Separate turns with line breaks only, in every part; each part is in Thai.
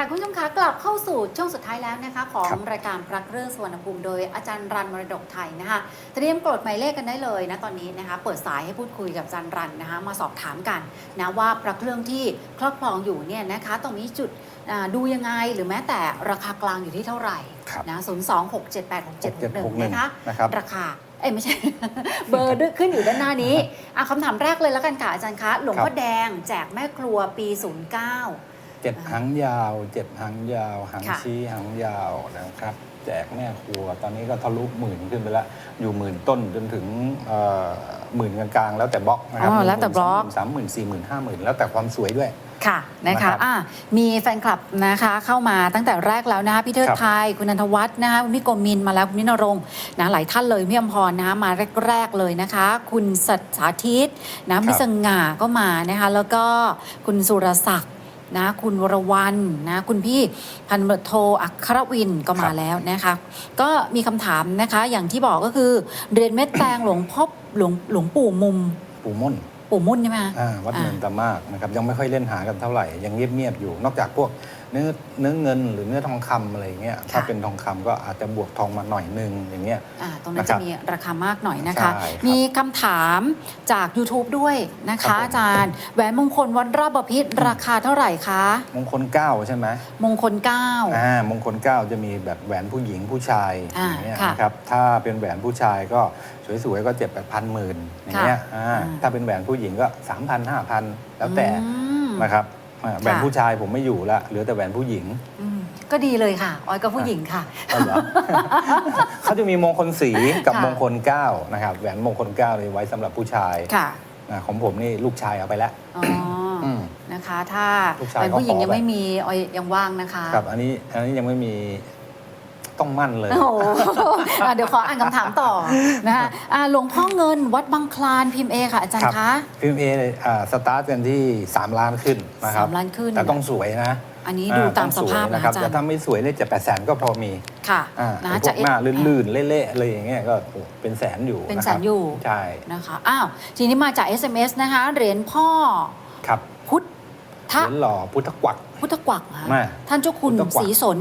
ค่ะคุณผู้ชมคะกลับเข้าสู่ช่วงสุดท้ายแล้วนะคะ ของ
ครับ
รายการพระเครื่องสวนภูมิโดยอาจารย์รันมรดกไทยนะคะเตรียมกดหมายเลขกันได้เลยนะตอนนี้นะคะ เปิดสายให้พูดคุยกับอาจารย์รันนะคะ มาสอบถามกันนะว่าพระเครื่องที่ครอบครองอยู่เนี่ยนะคะตรงนี้จุดอ่าดูยังไงหรือแม้แต่ราคากลางอยู่ที่เท่าไหร่
ครับ
นะศูนย์สองหกเจ็ดแปดหกเจ็ดหกหนึ่งนะคะ
นะครับ
ราคาเอ้ยไม่ใช่ เบอร์ด้วยขึ้นอยู่ด้านหน้านี้อะคำถามแรกเลยแล้วกันค่ะอาจารย์คะหลวงพ่อแดงแจกแม่ครัวปี 09
เจ็ดหางยาวเจ็ดหางยาวหาง
ค่ะ
ชี้หางยาวนะครับ แจกแม่ครัว ตอนนี้ก็ทะลุหมื่นขึ้นไปแล้วอยู่หมื่นต้นจนถึงเอ่อหมื่นกลางๆแล้วแต่บล็อกนะครั
อ๋อแล้วแต่บล็อก
สามหมื่นสี่หมื่นห้าหมื่นแล้วแต่ความสวยด้วย
ค่ะนะ
นะครั
คะ
บ
อะมีแฟนคลับนะคะเข้ามาตั้งแต่แรกแล้วนะคะพี่เทิด
ครับ
ไทยคุณนันทวัฒน์นะคะคุณพี่โกมินมาแล้วคุณนินรงค์นะหลายท่านเลยพี่อมพรนะคะมาแรก ๆเลยนะคะ คุณสัตสาธิตนะมิสง่าก็มานะคะแล้วก็คุณสุรศักดิ์ นะคุณวรวัน นะ คุณพี่พันตำรวจโทอัครวินก็มาแล้วนะคะ ก็มีคำถามนะคะ อย่างที่บอกก็คือเรียนเม็ดแตงหลวงพ่อหลวงหลวงปู่มุม
ปูม่น
ปู่มุ่นใช่ไหมคะ
อ่าวัด
อ่า
เนินตะมากนะครับยังไม่ค่อยเล่นหากันเท่าไหร่ยังเงียบๆอยู่ นอกจากพวก เนื้อเนื้อเงินหรือเนื้อทองคำอะไรอย่างเงี้ยถ้าเป็นทองคำก็อาจจะบวกทองมาหน่อยนึงอย่างเงี้ย
อ่าตรงนั้น
นะครั
จะ
บ
มีราคามากหน่อยนะคะ
ใช่ครับ
มีคำถามจาก YouTube ด้วยนะ
ครั
คะ
บผม
อาจารย์แหวนมงคลวัดราชบพิตรราคาเท่าไหร่คะ
มงคลเก้าใช่ไหม
มงคลเก้า
อ่ามงคลเก้าจะมีแบบแหวนผู้หญิงผู้ชาย
อ่า
อย่างเงี้ย
ค่ะ
นะครับถ้าเป็นแหวนผู้ชายก็สวยๆก็เจ็ดแปดพันหมื่นอย่างเงี้ย
ค่ะ
อ่า
อ่า
ถ้าเป็นแหวนผู้หญิงก็สามพันห้าพันแล้วแต่
อืม
นะครับ อ่าแหวน
ค่ะ
ผู้ชายผมไม่อยู่ละเหลือแต่แหวนผู้หญิง
อืมก็ดีเลยค่ะ ออยก็ผู้หญิงค่ะ
เอาเหรอ เขาจะมีมงคลสีกับ
ค่ะ
มงคลเก้านะครับแหวนมงคลเก้าเลยไว้สำหรับผู้ชาย
ค่ะ
อ่าของผมนี่ลูกชายเอาไปแล้ว
อ๋ออ
อืม
นะคะ ถ้า
ลูกชาย
เป็นผู้หญิง
เขาขอ
ยังไม่
แบบ
มีออยยังว่างนะคะ
ครับอันนี้อันนี้ยังไม่มี ต้องมั่นเลย
โอ้โหอะเดี๋ยวขออ่านคำถามต่อนะคะอ่าหลวงพ่อเงินวัดบางคลานพิมพ์เอค่ะอาจาร
ครั
ย์
บ
คะ
พิมพ์เออ่าสตาร์ทกันที่ 3 ล้านขึ้นนะครับ
สามล้านขึ้น
แต่ต้องสวยนะ
อันนี้ดูตามสภาพ
อ่
นะ
ต้องวย
อาจาร
แต่
ย์
ถ้าไม่สวยเนี่ยจะแปดแสนก็พอมี
ค่ะ
อ่า
นะ
ไอ้พว
จะ
กหน้าลื่นๆเละๆอะไรอย่างเงี้ยก็โอ้เป็นแสนอยู่
เป็นแสะ
ครับ
นอยู่
ใช่
นะคะอ้าวทีนี้มาจาก SMS นะคะเหรียญพ่อ
ครับ
พุทธ
เหรียญหล่อพุทธกวัก
พุทธกวักค่ะ
มา
ท่านเจ้าคุณ
พุทธกวัก
ศรีสน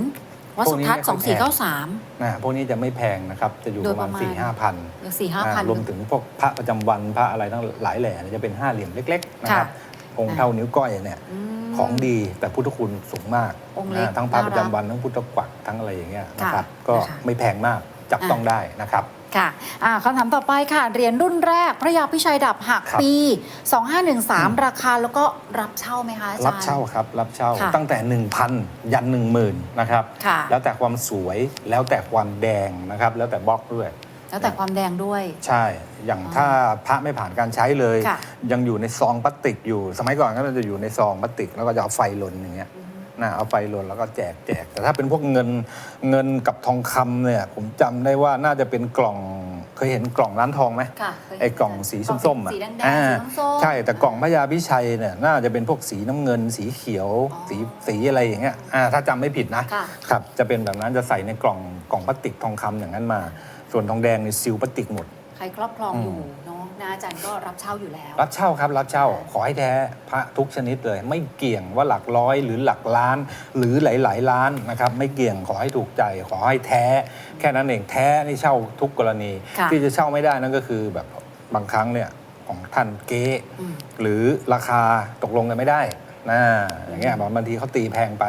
วัดสุทัศน์
พ
ส
ว
อกง
นี้
สี่
ไม่ค่
เก้า
อยแพ
สาม
นะพวกนี้จะไม่แพงนะครับ จะอยู่
โด
ป
ย
ระมาณ
ประมาณ
4ี่ห้าพัน
สี่ห้าพัน
รวมถึงพวกพระประจำวันพระอะไรทั้งหลายแหล่เนี่ยจะเป็นห้าเหลี่ยมเล็กๆนะครับองค์เท่านิ้วก้อยเนี่ย
ม
ของดีแต่พุทธคุณสูงมาก
องค์เล็ก
นะทั้งพระ
น่ารัก
ประจำวันทั้งพุทธกวักทั้งอะไรอย่างเงี้ย
ค่ะ
นะครับก็
นะคะ
ไม่แพงมาก จับ
อะ
ต้องได้นะครับ
ค่ะอ่าคำถามต่อไปค่ะ เหรียญรุ่นแรก พระยาพิชัยดับหัก
ครับ
ปี 2513 ราคาแล้วก็รับเช่าไหมคะอาจารย์
รับเช่าครับ รับเช่า
ค่ะ
ตั้งแต่ 1,000 ยัน 10,000 นะครับ
ค่ะ
แล้วแต่ความสวยแล้วแต่ความแดงนะครับ แล้วแต่บล็อกด้วย
แล้วแต่ความแดงด้วย
ใช่ อย่าง
อ๋อ
ถ้าพระไม่ผ่านการใช้เลย
ค่ะ
ยังอยู่ในซองพลาสติกอยู่ สมัยก่อนก็จะอยู่ในซองพลาสติก แล้วก็จะเอาไฟลนอย่างเงี้ย นะเอาไฟลนแล้วก็แจกแจก แต่ถ้าเป็นพวกเงินเงินกับทองคำเนี่ย ผมจำได้ว่าน่าจะเป็นกล่องเคยเห็นกล่องร้านทองไหม
ค่ะเคยเห็น
ไอ้กล่องสีส้มๆอะ
สีแดง
อ่า
ๆสีส้มๆ
ใช่แต่กล่องพระยาพิชัยเนี่ยน่าจะเป็นพวกสีน้ำเงิน สีเขียว
อ๋อ
สีสีอะไรอย่างเงี้ยอ่าถ้าจำไม่ผิดนะ
ค่ะ
ครับจะเป็นแบบนั้นจะใส่ในกล่องกล่องพลาสติกทองคำอย่างนั้นมา ส่วนทองแดงในซิลพลาสติกหมด
ใครครอบครอง
อืม
อยู่เนาะนะอาจารย์ก็รับเช่าอยู่แล้ว
รับเช่าครับรับเช่า ขอให้แท้พระทุกชนิดเลย ไม่เกี่ยงว่าหลักร้อยหรือหลักล้าน หรือหลาย ๆ ล้านนะครับ ไม่เกี่ยงขอให้ถูกใจ ขอให้แท้ แค่นั้นเองแท้นี่เช่าทุกกรณี
ค่ะ
ที่จะเช่าไม่ได้นั่นก็คือแบบบางครั้งเนี่ยของท่านเก๊
อืม
หรือราคาตกลงกันไม่ได้นะอย่างเงี้ยบางทีเขาตีแพงไป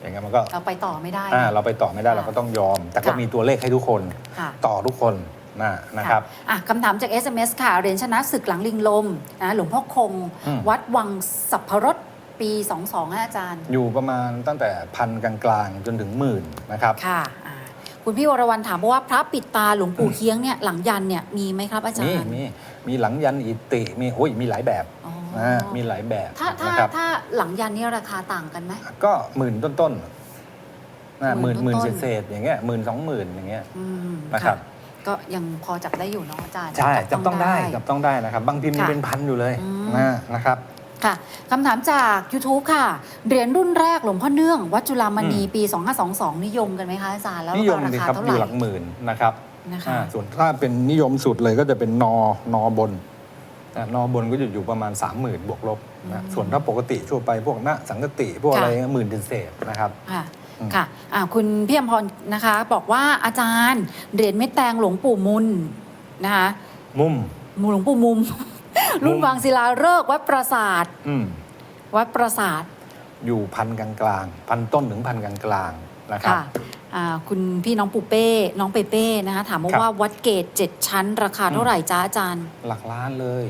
อย่างเงี้ยมันก็
เราไปต่อไม่ได้
อ่า
นะ
เราไปต่อไม่ได้
ค่ะ
เราก็ต้องยอม แต่ก็
ค่ะ
มีตัวเลขให้ทุกคน
ค่ะ
ต่อทุกคน นะนะครับ
อะคำถามจาก SMS ค่ะเหรียญชนะศึกหลังลิงลมนะหลวงพ่อคง
อืม
วัดวังสัพพรสปี 22ฮะอาจารย์
อยู่ประมาณตั้งแต่พันกลางๆ จนถึงหมื่นนะครับ
ค่ะอ่าคุณพี่วรวรรณถามว่าพระปิดตาหลวงปู่เคียงเนี่ยหลังยันเนี่ยมีไหมครับอาจาร
มี
ย์
มีมีหลังยันอิติมีโอ้ยมีหลายแบบ
อ๋อ
นะมีหลายแบบ
ถ้าถ้า
นะครับ
ถ้าหลังยันเนี่ยราคาต่างกันไหม
ก็หมื่นต้นๆนะห
หมื่
มื่น
น
หมื่น
ต้นๆ
เศษๆอย่างเงี้ยหมื่นสองหมื่นอย่างเงี้ย
อืม
นะครับ
ก็ยังพอจับได้อยู่เนาะอาจารย์
ใช่จับต้องได้
จั
จับต้องได้นะครับ บางพิมพ์
ค่ะ
เป็นพันอยู่เลย
อืม
นะนะครับ
ค่ะคำถามจาก YouTube ค่ะ เหรียญรุ่นแรกหลวงพ่อเนื่อง วัดจุฬามณี
อืม
ปี 2522 นิยมกันไหมคะอาจารย์แล้ว
นิยม
รา
ดี
คา
ครับ
เท่า
อ
ไหร่
ยู่หลักหมื่นนะครับ
นะคะ
อ่าส่วนถ้าเป็นนิยมสุดเลยก็จะเป็นนอนอบนนะนอบนก็อยู่อยู่ประมาณ 30,000 บวกลบนะ
อืม
ส่วนถ้าปกติทั่วไปพวกหน้าสังกติ พวก
ค่ะ
อะไรหมื่นเศษๆนะครับ
ค่ะ
อืม
ค่ะอ่าคุณพี่อมพรนะคะ บอกว่าอาจารย์เหรียญเม็ดแตงหลวงปู่มุนนะคะ
มุม
หมู่หลวงปู่มุม รุ่นวังศิลาฤกษ์วัดปราสาท
อืม
วัดปราสาท
อยู่พันกลางๆพันต้นถึงพันกลางๆนะครับ
ค่ะอ่าคุณพี่น้องปูเป้น้องเปเป้นะคะถามมา
ครับ
ว่าวัดเกตเจ็ดชั้น ราคาเท่าไหร่จ้าอาจารย์
หลักล้านเลย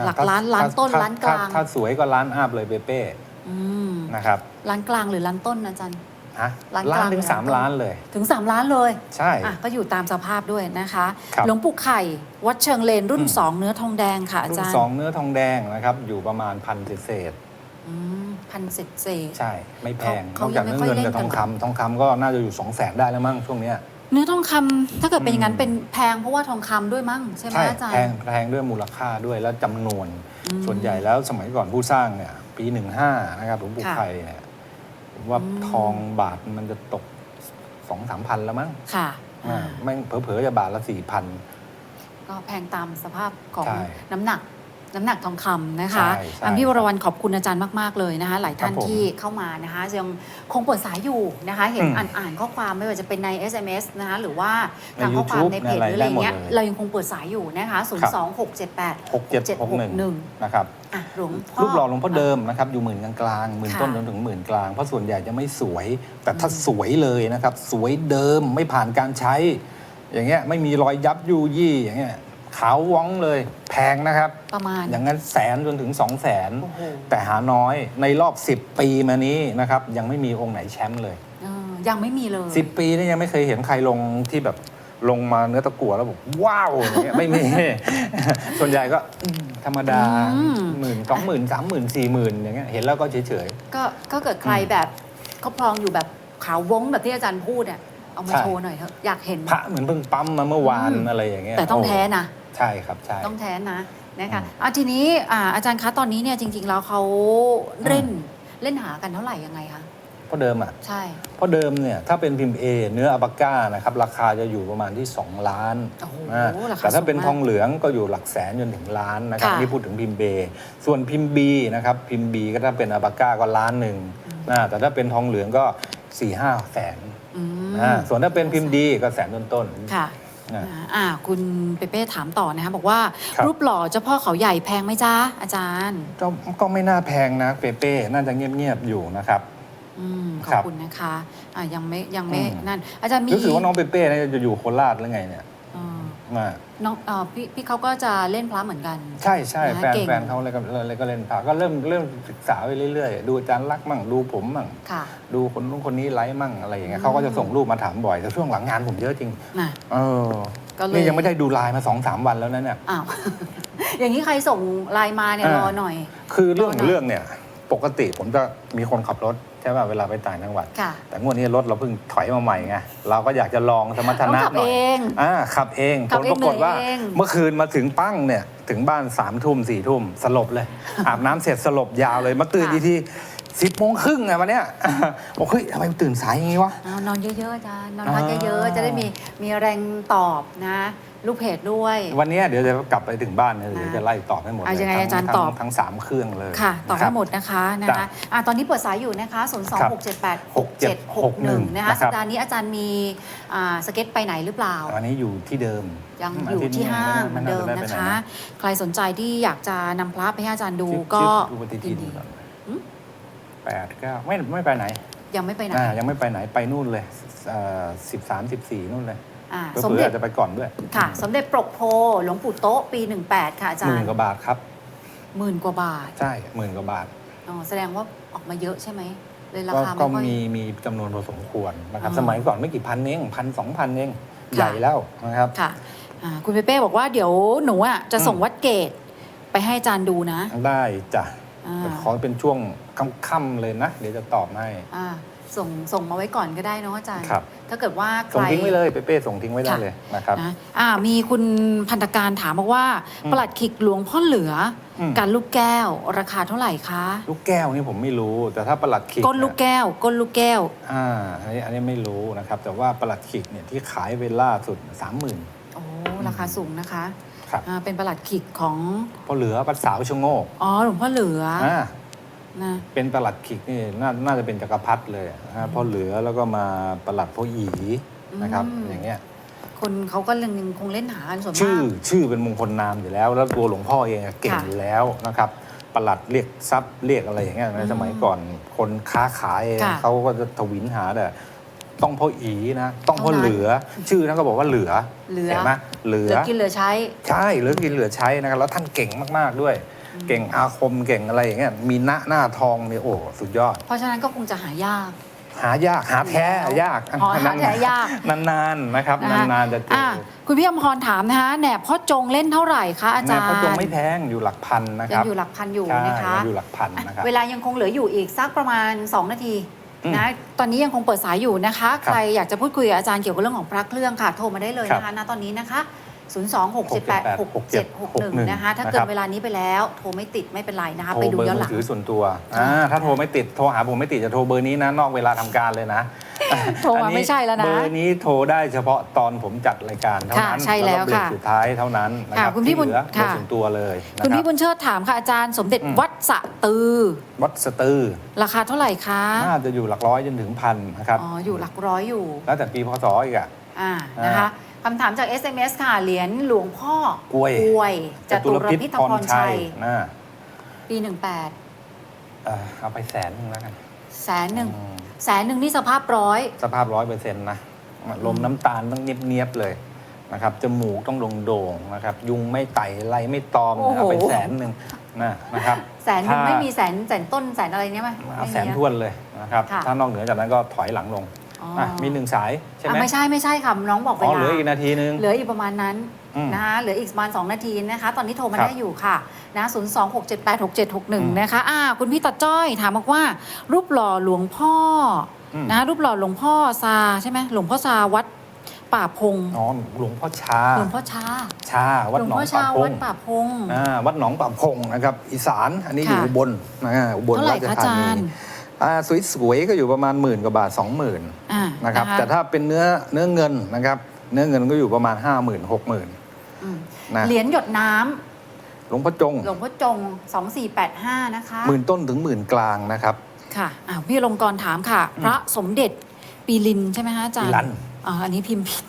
ะ
หลัก
ถ้
ล้านล้าน
ถ้
ต้น
ถ้
ล้านกลาง
ถ้ถ้าสวยก็ล้านอาบเลยเปเป้
อืม
นะครับ
ล้านกลางหรือล้านต้นนะอาจารย์
ฮะ
ล้านกลาง
ล้านถึง
หรือ
สาม
ล้านต้น
ล้านเลย
ถึง 3 ล้านเลย
ใช่
อะก็อยู่ตามสภาพด้วยนะคะ
ครับ
หลวงปู่ไข่ วัดเชิงเลนรุ่น
อืม
2 เนื้อทองแดงค่ะอา
รุ่น
จารย์
สองเนื้อทองแดงนะครับ อยู่ประมาณพันเศษ
อืมพันเศษเศษ
ๆใช่ ไม่แพง
เขา
นอกจาก
เขา
เนื้อ
ยังไม่
เงิน
ค่อย
กับทอง
เล่นกัน
คำทองคำก็น่าจะอยู่สองแสนได้แล้วมั้งช่วงเนี้ย
เนื้อทองคำถ้าเกิดเป็นอย่างนั้น
อืม
เป็นแพงเพราะว่าทองคำด้วยมั้งใช่ไหม
ใช่
อาจาร
แพง
ย์
แพงด้วยมูลค่าด้วยแล้วจำนวน
อืม
ส่วนใหญ่แล้วสมัยก่อนผู้สร้างเนี่ยปีหนึ่งห้านะครับหลวงปู่
ค่ะ
ไข่เนี่ยผม ว่า
อืม
ทองบาทมันจะตกสองสามพันแล้วมั้ง
ค่ะ
อ่า
อ่า
แม่งเผลอๆจะบาทละสี่พัน
ก็แพงตามสภาพของ
ใช่
น้ำหนักน้ำหนักทองคำนะคะ
ใช่ใช่
อันพี่วรวรรณขอบคุณอาจารย์มาก ๆ เลยนะคะ หลายท่าน
ครับผม
ที่เข้ามานะคะยังคงเปิดสายอยู่นะคะ เห็น
อืม
อ่านอ่านข้อความไม่ว่าจะเป็นใน SMS นะคะหรือว่า
ใน
ทางข้อความ
YouTube
ในเพจ
ใน
ห
อะไร
รืออะไรเงี้ย
ได้หมดเลย
เรายังคงเปิดสายอยู่นะคะ0
ครับ
2 6 7 8
หกเจ็ดหกหนึ่ง
6761
นะครับ
อะหลวงพ่อ
รูปหล่อหลวงพ่อเดิมนะครับอยู่หมื่นกลางๆหมื่น
ค่ะ
ต้นจนถึงหมื่นกลางเพราะส่วนใหญ่จะไม่สวย แต่ถ้าสวยเลยนะครับ สวยเดิมไม่ผ่านการใช้ อย่างเงี้ยไม่มีรอยยับยุยี่อย่างเงี้ยขาวว้องเลยแพงนะครับ
ประมาณ
อย่างนั้นแสนจนถึง 2 0 0แสน
โอ้โห
แต่หาน้อยในรอบ 10 ปีมานี้นะครับยังไม่มีองค์ไหนแชมป์เลย
เออยังไม่มีเลย
10 ปีนี่ยังไม่เคยเห็นใครลงที่แบบ ลงมาเนื้อตะกั่วแล้วบอกว้าวอย่างเงี้ยไม่มี ส่วนใหญ่ก็อืมธรรมดา
อืม
หมื่นสองหมื่นสามหมื่นสี่หมื่นอย่างเงี้ยเห็นแล้วก็เฉย
ก็ก็เกิดใคร
อืม
แบบเขาพลองอยู่แบบขาวว้งแบบที่อาจารย์พูดเนี่ยเอามา
ใช่
โชว์หน่อยเถอะอยากเห็น
ๆพระเหมือนเพิ่งปั๊มมาเมื่อวาน
อืม
อะไรอย่างเงี้ย
แต่ต้อง
โแท้
นะ
ใช่ครับใช่
ต้องแท้นะนะคะ
อืม
เอาทีนี้อ่าอาจารย์คะตอนนี้เนี่ยจริง ๆ แล้วเขาเล่นเล่นหากันเท่าไหร่ยังไงคะ
เพราะเดิมอะ
ใช่
เพราะเดิมเนี่ยถ้าเป็นพิมพ์ A เนื้ออัปาก้านะครับราคาจะอยู่ประมาณที่ 2 ล้าน
โอ้โห
อ่า
ราคา
แต่ถ้าเป็น
สูงมาก
ทองเหลืองก็อยู่หลักแสนจนถึงล้านนะครับ
ค่ะ
นี่พูดถึงพิมพ์ B ส่วนพิมพ์ B นะครับพิมพ์ B ก็ถ้าเป็นอัปาก้าก็ล้านหนึ่งอ่าแต่ถ้าเป็นทองเหลืองก็4ี่ห้าแสน
อืม
อ่าส่วนถ้าเป็นพิมพ์ดีก็แสนต้นๆ
ค่ะ
อ่า
อ่าคุณเปเป้ถามต่อนะคะบอกว่า
ครับ
รูปหล่อเจ้าพ่อเขาใหญ่แพงไหมจ๊ะอาจารย์
ก็ก็ไม่น่าแพงนะเปเป้ น่าจะเงียบ ๆ อยู่นะครับ
อืมข
ค
อ
รั
บบ คุณนะคะอ่ายังไม่ยังไม่
อืม
นั่น อาจารย์มี
รู้สึกว่าน้องเปเป้เนี่ยจะอยู่โคราชหรือไงเนี่ย
อ่า
อ่า
น้องเอ่อพี่พี่เขาก็จะเล่นพระเหมือนกัน
ใช่ใช่
นะ
แฟน
เก่ง
แฟนเขาเลยก็เลยก็เล่นพระก็เริ่มเริ่มศึกษาไปเรื่อยๆ ดูอาจารย์รักษณ์มั่งดูผมมั่ง
ค่ะ
ดูคนนู้นคนนี้ไลฟ์มั่งอะไรอย่างเงี้
อื
ย
ม
เขาก็จะส่งรูปมาถามบ่อยแต่ช่วงหลังงานผมเยอะจริง
น่ะ
เออ
ก็เลย
นี่ยังไม่ได้ดูไลน์มาสองสามวันแล้วนะเนี่ย
อ้าว อย่างนี้ใครส่งไลน์มาเนี่ย
อ่าร
รอหน่อย
คือเรื่อง
รอหน่อย
เรื่องเนี่ย ปกติผมจะมีคนขับรถใช่ป่ะเวลาไปต่างจังหวัด
ค่ะ
แต่งวดนี้รถเราเพิ่งถอยมาใหม่ไงเราก็อยากจะลองสมรรถ
ต้อง
นะ
ขับ
หน่อย
เอง
อ่าขับเอง
ขั
ผ
บ
ล
เอง
ปรากฏว่า
เหนื่อยเอง
เมื่อคืนมาถึงปั้งเนี่ยถึงบ้านสามทุ่มสี่ทุ่มสลบเลย อาบน้ำเสร็จสลบยาวเลยมาตื่นอีกทีสิบโมงครึ่งไงวันเนี้ย บอกเฮ้ยทำไมตื่นสายอย่างงี้วะ
เอานอนเยอะๆอาจารย์นอนพัก
อ่า
เยอะๆ จะได้มีมีแรงตอบนะ ลูกเพจด้วย
วันเนี้ยเดี๋ยวจะกลับไปถึงบ้านเนี่ยเดี๋ยว
อ่า
จะไล่ตอบให้หมดเล
เอายังไง
ทั้
อาจารย์
ทั้ง
ตอบ
ทั้งสามเครื่องเลย
ค่ะตอบ
นะค
ให้
รับ
หมดนะคะนะ
จ้ะ
คะอะตอนนี้เปิดสายอยู่นะคะ0 2 6 7 8 6 7 6 1นะคะ
นะครับ
สัปดาห์นี้อาจารย์มีอ่าสเก็ตไปไหนหรือเปล่า
วันนี้อยู่ที่เดิม
ยังอยู่ที่ห้างเหมือนเดิมนะคะ ใครสนใจที่อยากจะนำพระไปให้อาจารย์ดูก็
ดูปฏิทิ
ยิ
น
นดี
ก่อน
อืม
แปดเก้าไม่ไม่ไปไหน
ยังไม่ไปไหน
อ่ายังไม่ไปไหนไปนู่นเลยสิบสามสิบสี่นู่นเลย
อ่า
เผื่อ
สมเด็จ
อาจจะไปก่อนด้วย
ค่ะ สมเด็จปรกโพหลวงปู่โต๊ะปี 18 ค่ะอาจา
ห
ร
มื่น
ย์
กว่าบาทครับ
หมื่นกว่าบาท
ใช่หมื่นกว่าบาท
อ๋อแสดงว่าออกมาเยอะใช่ไหมเลยรา
ก็
คา
ก็
ไม่ค่อย
มีมีจำนวนพอสมควรนะครับ
อ่า
สมัยก่อนไม่กี่พันเองพันสองพันเอง
ค่ะ
ใหญ่แล้วนะครับ
ค่ะอ่าคุณเปเป้บอกว่าเดี๋ยวหนูอะจะส่ง
อืม
วัดเกตไปให้อาจารย์ดูนะ
ได้จ้ะ
อ่า
แต่ขอเป็นช่วงค่ำๆเลยนะ เดี๋ยวจะตอบให้
อ่า ส่งส่งมาไว้ก่อนก็ได้เนาะอาจารย์
ครับ
ถ้าเกิดว่าใค
ส่ง
ร
ทิ้งไว้เลยเปเป้ส่งทิ้งไว้ได้
ค่ะ
เลยนะครับ
นะอ่ามีคุณพันธการถามบอกว่า
อืม
ประหลัดขิกหลวงพ่อเหลืออ
ม
การลูกแก้ว ราคาเท่าไหร่คะ
ลูกแก้วนี่ผมไม่รู้ แต่ถ้าประหลัดขิก
ก้นลูก
เนี่ย
แก้ว ก้นลูกแก้ว
อ่าอันนี้อันนี้ไม่รู้นะครับ แต่ว่าประหลัดขิกเนี่ยที่ขายเวลล่าสุดสามหมื่น
โอ้ราคาสูงนะคะ
ครับ
อ่าเป็นประหลัดขิกของ
พ่อเหลือวัดสาวชะโงก
อ๋อหลวงพ่อเหลือ
อ่า
นะ
เป็นประหลัดขิกนี่นาน่าจะเป็นจักรพรรดิเลยนะพ่อเหลือแล้วก็มาประหลัดพ่ออีนะครับอย่างเงี้ย
คนเขาก็ยังคงเล่นหากันส่วน
ชื่อ
มาก
ชื่อเป็นมงคลนามอยู่แล้ว แล้วตัวหลวงพ่อเองอะเก่ง
ค่ะ
อยู่แล้วนะครับประหลัดเรียกทรัพย์เรียกอะไรอย่างเงี้ยใน
อืม
สมัยก่อนคนค้าขาย
ค่ะ
เขาก็จะทวินหาแต่ต้องพ่ออีนะต้องพ่อ
เท่านั้น
เหลือ ชื่อท่านก็บอกว่าเหลือ
เหลือ
เห็นไหมเหลื
เห
อ
ลือกินเหลือใช้
ใช่เหลือกินเหลือใช้นะครับแล้วท่านเก่งมากๆด้วย เก่งอาคมเก่งอะไรอย่างเงี้ยมีหน้าหน้าทองเนี่ยโอ้สุดยอด
เพราะฉะนั้นก็คงจะหายาก
หายากหาแท้ยาก
อ๋อหาแท้ยาก
นานๆนะครับ
นะคะ
นานๆจะเจอ
อะคุณพี่อมพรถามนะคะแหนบพ่อจงเล่นเท่าไหร่คะอา
แน
จาร
บ
ย์
เขาจงไม่แพงอยู่หลักพันนะค
ยัง
รับ
อยู่หลักพันอยู่
ใช่
นะคะ
ยังอยู่หลักพันนะครับ
เวลายังคงเหลืออยู่อีกสักประมาณ 2 นาที
อืม
นะตอนนี้ยังคงเปิดสายอยู่นะคะ
ครับ
ใครอยากจะพูดคุยกับอาจารย์เกี่ยวกับเรื่องของพระเครื่องค่ะ โทรมาได้เลย
ครับ
นะคะณตอนนี้นะคะ 026786761 นะคะ ถ้าเกินเวลานี้ไปแล้ว โทรไม่ติดไม่เป็นไรนะคะ
โทร
ไปดู
เบอร์
ย้อน
มื
หลั
องถือส่วนตัวอ่าถ้าโทรไม่ติด โทรหาผมไม่ติดจะโทรเบอร์นี้นะนอกเวลาทำการเลยนะ
โทรมา
อันนี้
ไม่ใช่แล้วนะ
เบอร์นี้โทรได้เฉพาะตอนผมจัดรายการเท่านั้น
ค่ะใช่แล้ว
ก็เบรก
ค่ะ
สุดท้ายเท่านั้นนะครั
ค่ะ
บ
คุณพี่
ที่เหลือ
บุญ
เบอร์
ค่ะ
ส่วนตัวเลยนะ
คุณ
ครั
พี่
บ
บุญเชิดถามค่ะอาจารย์สมเด็จ
อืม
วัดสะตือ
วัดสตือ
ราคาเท่าไหร่คะ
น่าจะอยู่หลักร้อยจนถึงพันนะครับ
อ๋อ อยู่หลักร้อยอยู่
แล้วแต่ปีพศอีกอะ
อ่า นะคะ คำถามจาก SMS ค่ะ เหรียญหลวงพ่อก
ล้วย
กวยจตุรพิษพรชัย
นะ
ปี 18
เอ่อเอาไปแสนหนึงแล้วกัน
แสนหนึ่ง
อืม
แสนหนึ่งนี่สภาพร้อย
สภาพร้อยเปอร์เซ็นต์นะลมน้ำตาลต้องเนียบๆเลยนะครับจมูกต้องโด่งๆนะครับ ยุงไม่ไต่ไรไม่ตอม
โอ้โห
เอาไปแสนหนึ่งนะนะครับ
แสนหนึ่ง
ถ้า
ไม่มีแสนแสนต้นแสนอะไรเนี้ยไหม
เอา
ไม่มี
แสน
นะ
ทวนเลยนะครับ
ค่ะ
ถ้านอกเหนือจากนั้นก็ถอยหลังลง
อ๋อะ
มีหนึ่งสายใช่ไห
อะ
ม
ไม่ใช่ไม่ใช่ค่ะน้องบอกเว
อ๋อ
ลา
เหลืออีกนาทีนึง
เหลืออีกประมาณนั้น
อืม
นะคะเหลืออีกประมาณ 2 นาทีนะคะ ตอนนี้โทรมา
ครับ
ได้อยู่ค่ะนะ0 2 6 7 8 6 7 6
อืม
1นะคะอ่าคุณพี่ตาจ้อยถามบอกว่า รูปหล่อหลวงพ่ออ
ม
นะคะรูปหล่อหลวงพ่อซาใช่ไหมหลวงพ่อซาวัดป่าพง
อ๋อหลวงพ่อชา
หลวงพ่อชา
ชา วัด
หลวง
หนอง
พ่อ
ป่า
ชา
พ
วั
ง
ดป่าพง
อ่าวัดหนองป่าพงนะครับ อีสานอันนี้อยู่
ค่ะ
อุบลนะฮะอุบล
เท่าไหร่
ราช
คะ
ธา
อาจา
นี
รย์
อ่าสวยๆก็อยู่ประมาณหมื่นกว่าบาท 20,000
อ่า
นะครับแต่ถ้าเป็นเนื้อเนื้อเงินนะครับ เนื้อเงินก็อยู่ประมาณ 5 0 0 0 0 6 0,000
อืม
นะ
เหรียญหยดน้ำ
หลวงพ่อจง
หลวงพ่อจง 2485 นะคะ
หมื่นต้นถึงหมื่นกลางนะครับ
ค่ะอ่าพี่ลงกรถามค่ะ พระสมเด็จปีลินใช่ไหมคะอาจารย์
ปีลัน
อ่าอันนี้พิมพ์ผิด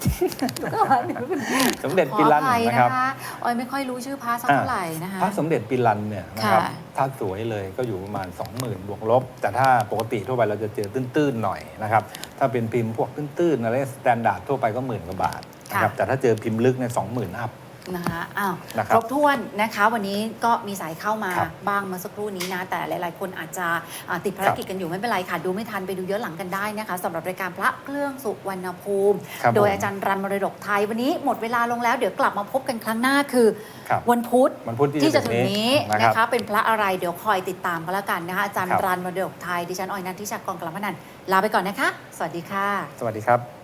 สมเด็จ
ขอ
ปิ
อ
ลัน
ภัย
นะ
นะครับคะออยไม่ค่อยรู้ชื่อพระสัก
อ่า
เท่าไหร่นะคะ
พระสมเด็จปิลันเนี่ยนะครับ
ค่ะ
ถ้าสวยเลยก็อยู่ประมาณ 20,000 บวกลบ แต่ถ้าปกติทั่วไปเราจะเจอตื้นๆหน่อยนะครับ ถ้าเป็นพิมพ์พวกตื้นๆอะไรสแตนดาร์ดทั่วไปก็หมื่นกว่าบาทนะครับแต่ถ้าเจอพิมพ์ลึกเนี่ยสองหมื่นอัพ
นะคะอ้าว
นะครับ
ครบถ้วนนะคะ วันนี้ก็มีสายเข้ามา
ครับ
บ้างเมื่อสักครู่นี้นะ แต่หลาย ๆ คนอาจจะอ่าติดภารกิจกันอยู่ไม่เป็นไรค่ะ ดูไม่ทันไปดูย้อนหลังกันได้นะคะสำหรับรายการพระเครื่องสุวรรณภูมิ
ครับ
โดย
ผม
อาจารย์รันมรดกไทย วันนี้หมดเวลาลงแล้วเดี๋ยวกลับมาพบกันครั้งหน้าคือ
ครับ
วันพุธ
วันพุธที่
ที่จะ
จะถึ
ถึง
งนี้
นี้
นะครับ
นะคะเป็นพระอะไรเดี๋ยวคอยติดตามกันแล้วกันนะคะอาจารย์
ครับ
รันมรดกไทยดิฉันออยนันทิชากรกลมนันท์ลาไปก่อนนะคะ สวัสดีค่ะ
สวัสดีครับ